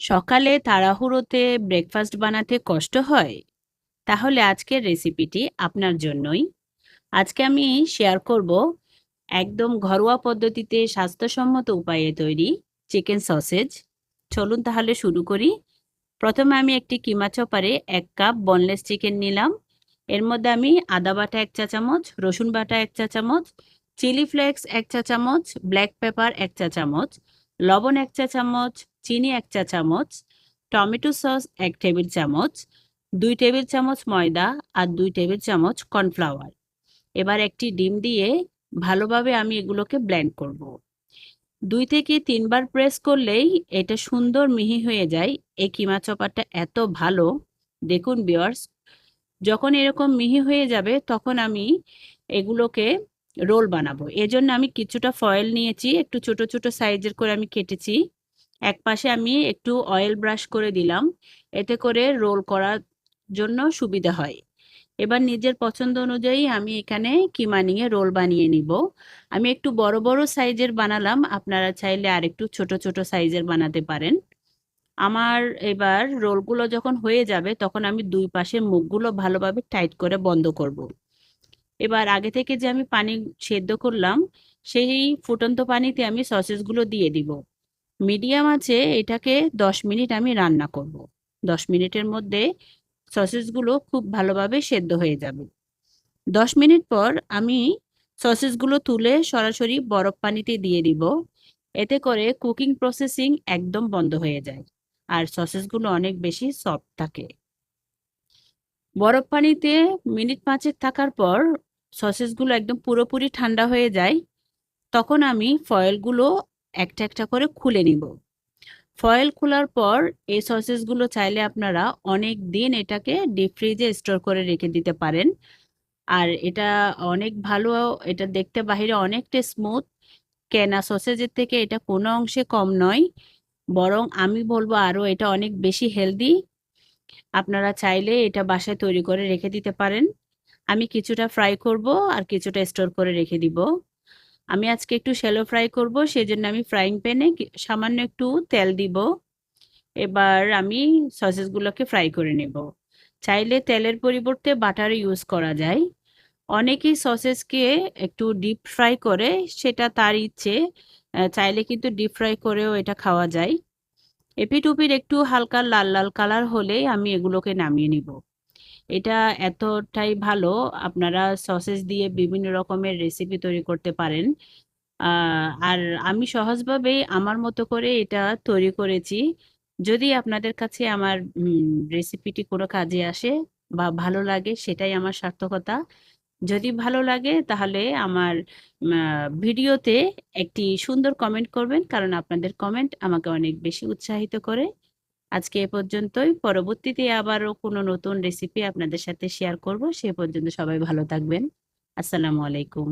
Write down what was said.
সকালে তাড়াহুড়োতে ব্রেকফাস্ট বানাতে কষ্ট হয়? তাহলে আজকের রেসিপিটি আপনার জন্যই। আজকে আমি শেয়ার করব একদম ঘরোয়া পদ্ধতিতে স্বাস্থ্যসম্মত উপায়ে তৈরি চিকেন সসেজ চলুন তাহলে শুরু করি। প্রথমে আমি একটি কিমা চপারে এক কাপ বনলেস চিকেন নিলাম। এর মধ্যে আমি আদা বাটা এক চা চামচ, রসুন বাটা এক চা চামচ চিলি ফ্লেক্স এক চা চামচ ব্ল্যাক পেপার এক চা চামচ লবণ এক চা চামচ, চিনি এক চা চামচ, টমেটো সস এক টেবিল চামচ, দুই টেবিল চামচ ময়দা আর দুই টেবিল চামচ কর্নফ্লাওয়ার। এবার একটি ডিম দিয়ে ভালোভাবে আমি এগুলোকে ব্লেন্ড করব। দুই থেকে তিনবার প্রেস করলেই এটা সুন্দর মিহি হয়ে যায়। এই কিমা চপারটা এত ভালো। দেখুন বিয়ার্স যখন এরকম মিহি হয়ে যাবে, তখন আমি এগুলোকে রোল বানাবো। এজন্য আমি কিছুটা ফয়েল নিয়েছি, একটু ছোট ছোট সাইজের করে আমি কেটেছি। এক পাশে আমি একটু অয়েল ব্রাশ করে দিলাম, এতে করে রোল করার জন্য সুবিধা হয়। এবার নিজের পছন্দ অনুযায়ী আমি এখানে কিমা নিয়ে রোল বানিয়ে নিব। আমি একটু বড় বড় সাইজের বানালাম, আপনারা চাইলে আর একটু ছোট ছোট সাইজের বানাতে পারেন। আমার এবার রোলগুলো যখন হয়ে যাবে, তখন আমি দুই পাশে মুখগুলো ভালোভাবে টাইট করে বন্ধ করব। এবার আগে থেকে যে আমি পানি সেদ্ধ করলাম, সেই ফুটন্ত পানিতে আমি সসেসগুলো দিয়ে দিব। মিডিয়াম আছে, এটাকে দশ মিনিট আমি রান্না করব। দশ মিনিটের মধ্যে সসেসগুলো খুব ভালোভাবে সেদ্ধ হয়ে যাবে। দশ মিনিট পর আমি সসেসগুলো তুলে সরাসরি বরফ পানিতে দিয়ে দিব। এতে করে কুকিং প্রসেসিং একদম বন্ধ হয়ে যায় আর সসেসগুলো অনেক বেশি সফট থাকে। বরফ পানিতে মিনিট পাঁচেক থাকার পর সসেসগুলো একদম পুরোপুরি ঠান্ডা হয়ে যায়, তখন আমি ফয়েলগুলো একটা একটা করে খুলে নিব। ফয়েল খোলার পর এই সসেসগুলো চাইলে আপনারা অনেক দিন এটাকে ডিপ ফ্রিজে স্টোর করে রেখে দিতে পারেন। আর এটা অনেক ভালো, এটা দেখতে বাহিরে অনেকটা স্মুথ কেনা সসেজের থেকে এটা কোনো অংশে কম নয়, বরং আমি বলব আরও এটা অনেক বেশি হেলদি আপনারা চাইলে এটা বাসায় তৈরি করে রেখে দিতে পারেন। আমি কিছুটা ফ্রাই করব আর কিছুটা স্টোর করে রেখে দিব। আমি আজকে একটু শ্যালো ফ্রাই করব, সেজন্য আমি ফ্রাইং প্যানে সামান্য একটু তেল দিব। এবার আমি সসেসগুলোকে ফ্রাই করে নেব। চাইলে তেলের পরিবর্তে বাটার ইউজ করা যায়। অনেকেই সসেসকে একটু ডিপ ফ্রাই করে, সেটা তার ইচ্ছে। চাইলে কিন্তু ডিপ ফ্রাই করেও এটা খাওয়া যায়। এপিট উপিট একটু হালকা লাল লাল কালার হলেই আমি এগুলোকে নামিয়ে নিব। এটা এতটাই ভালো, আপনারা সসেস দিয়ে বিভিন্ন রকমের রেসিপি তৈরি করতে পারেন। আর আমি সহজভাবেই আমার মতো করে এটা তৈরি করেছি। যদি আপনাদের কাছে আমার রেসিপিটি কোনো কাজে আসে বা ভালো লাগে, সেটাই আমার সার্থকতা। যদি ভালো লাগে, তাহলে আমার ভিডিওতে একটি সুন্দর কমেন্ট করবেন, কারণ আপনাদের কমেন্ট আমাকে অনেক বেশি উৎসাহিত করে। আজকে এ পর্যন্তই। পরবর্তীতে আবারও কোনো নতুন রেসিপি আপনাদের সাথে শেয়ার করব। সে পর্যন্ত সবাই ভালো থাকবেন। আসসালামু আলাইকুম।